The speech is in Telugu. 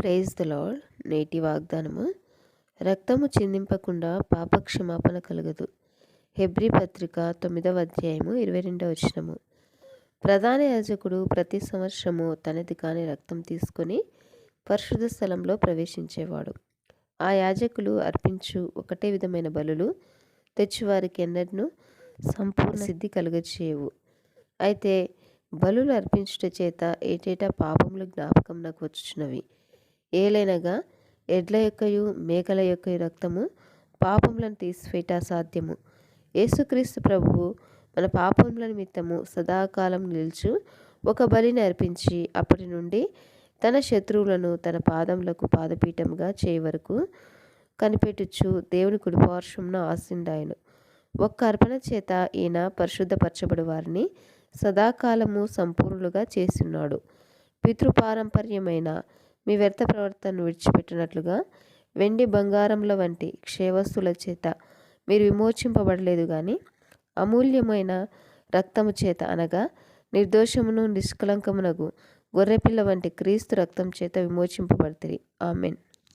ప్రైజ్ ద లాడ్ నేటి వాగ్దానము. రక్తము చిందింపకుండా పాప క్షమాపణ కలగదు. హెబ్రి పత్రిక తొమ్మిదవ అధ్యాయము ఇరవై రెండవ వచనము. ప్రధాన యాజకుడు ప్రతి సంవత్సరము తనది కాని రక్తం తీసుకొని పరిశుద్ధ స్థలంలో ప్రవేశించేవాడు. ఆ యాజకులు అర్పించు ఒకటే విధమైన బలులు తెచ్చువారికి ఎన్నడను సంపూర్ణ సిద్ధి కలుగచేయవు. అయితే బలులు అర్పించుట చేత ఏటేటా పాపములు జ్ఞాపకం నాకు వచ్చుచున్నవి. ఏలైనగా ఎడ్ల యొక్కయు మేకల యొక్క రక్తము పాపములను తీసివేట సాధ్యము. యేసుక్రీస్తు ప్రభువు మన పాపముల నిమిత్తము సదాకాలం నిలుచు ఒక బలిని అర్పించి అప్పటి నుండి తన శత్రువులను తన పాదములకు పాదపీఠంగా చేయవరకు కనిపెట్టుచు దేవుని కుడిపార్శ్వంన ఆసిండాయను ఒక్క అర్పణ చేత ఈయన పరిశుద్ధపరచబడి వారిని సదాకాలము సంపూర్ణులుగా చేస్తున్నాడు పితృపారంపర్యమైన మీ వ్యర్థ ప్రవర్తనను విడిచిపెట్టినట్లుగా వెండి బంగారముల వంటి క్షేవస్తుల చేత మీరు విమోచింపబడలేదు కానీ అమూల్యమైన రక్తము చేత అనగా నిర్దోషమును నిష్కలంకమునగు గొర్రెపిల్ల వంటి క్రీస్తు రక్తం చేత విమోచింపబడితే ఆమెన్.